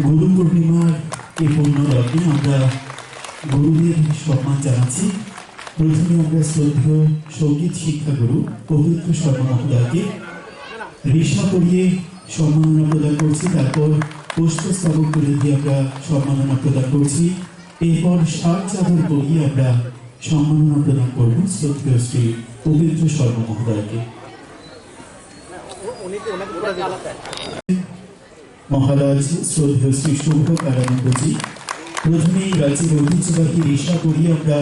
গুরু পূর্ণিমার এই পূর্ণ লগ্নে আমরা গুরুদের সম্মান জানাচ্ছি। প্রথমে আমরা শ্রদ্ধেয় সংগীত শিক্ষাগুরু পবিত্র শর্মা মহোদয়কে রেশমা পরিয়ে সম্মাননা প্রদান করছি। তারপর পুষ্পস্তবক তুলে দিয়ে আমরা সম্মাননা প্রদান করছি। এরপর সার চাদর পরিয়ে আমরা সম্মাননা প্রদান করব শ্রদ্ধেয় শ্রী পবিত্র শর্মা মহোদয়কে। মহারাজ শ্রদ্ধেয় শ্রী শুভ কারানন্দজি প্রথমেই রাজ্যের ঐতিহ্যবাহী রেশা করিয়ে আমরা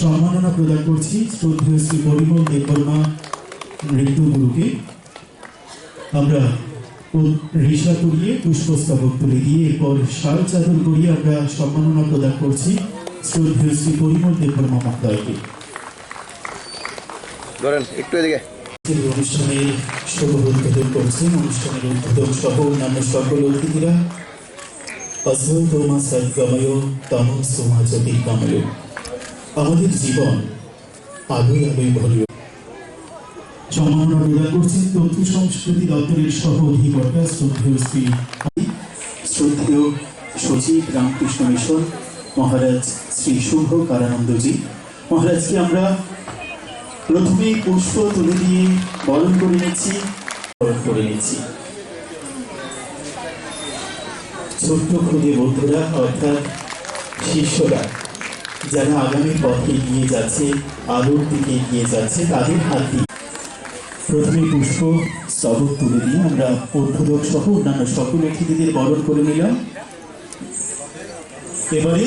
সম্মাননা প্রদান করছি শ্রদ্ধেয় শ্রী পরিমল দেববর্মা নৃত্য গুরুকে আমরা রেশা করিয়ে পুষ্পস্তবক তুলে দিয়ে এরপর শাল চাদর করিয়ে আমরা সম্মাননা প্রদান করছি শ্রদ্ধেয় শ্রী পরিমল দেববর্মা মহোদয়কে ধরেন, একটু এদিকে। এই অনুষ্ঠানের শুভ করছেন। অনুষ্ঠানের উদ্বোধন সহ অন্যান্য সকল অতিথিরা। রামকৃষ্ণ মিশন। মহারাজ শ্রী শুভ কারানন্দজি। মহারাজকে আমরা প্রথমে পুষ্প তুলে দিয়ে বরণ করে নিচ্ছি। বরণ করে নিচ্ছি। ছোট্ট খুদে বন্ধুরা, অর্থাৎ শিষ্যরা, যারা আগামী পথে এগিয়ে যাচ্ছে, আলোর দিকে এগিয়ে যাচ্ছে, তাদের হাত দিয়ে। প্রথমে পুষ্প স্তবক তুলে দিয়ে আমরা অর্থলোক সহ অন্যান্য সকল অতিথিদের বরণ করে নিলাম। এবারে